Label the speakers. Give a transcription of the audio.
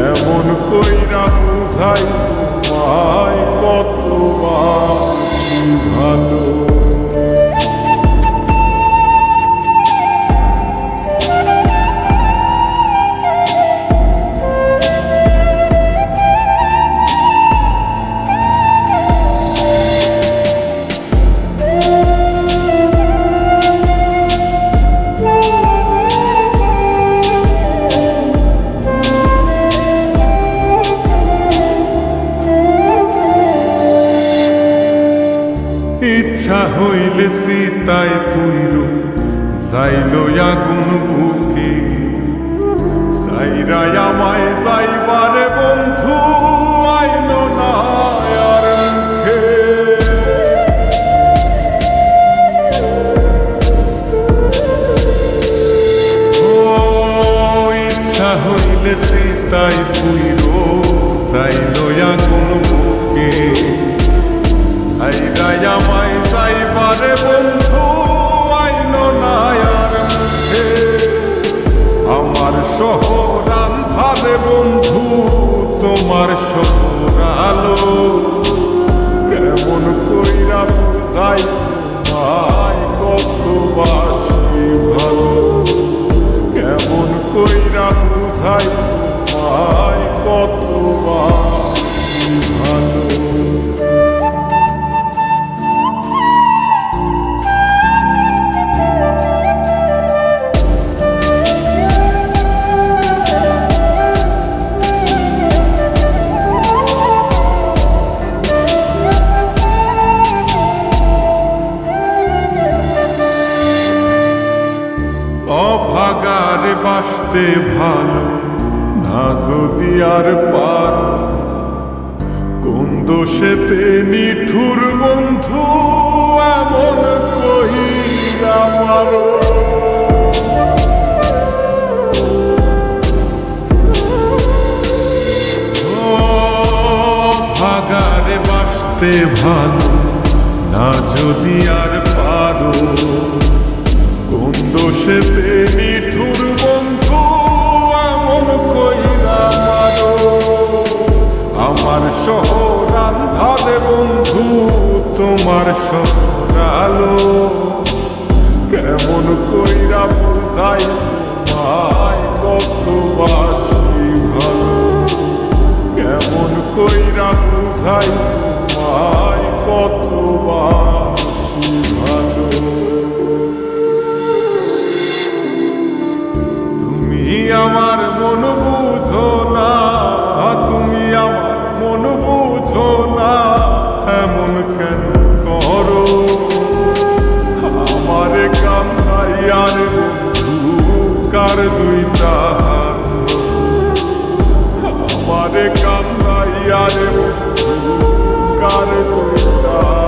Speaker 1: কেমন কইরা বুঝাই? ইচ্ছা হইলে সীতায় পুইর, যাইল আগুন বুকে। সাইরাই আমায় যাইবারে বন্ধু আইল না হইলে সীতায় পুইর, যাইল আগুন বুকে। সাইরাই আমায় যাইবারে বন্ধু। বাসতে ভালো, না যদি আর পার। কোন দোষেতে নিঠুর বন্ধু এমন কহিরা মারো ও ভাগারে বাসতে ভালো, না যদি আর পারো। কোন দোষেতে আন্ধারে বন্ধু তোমার আলো। কেমন কইরা বুঝাই তোমায় কত বাসি ভালো। কেমন কইরা বুঝাই তোমায় কত বাসি ভালো। তুমি আমার মন আমারে কান্দাইয়ার কার দুইটা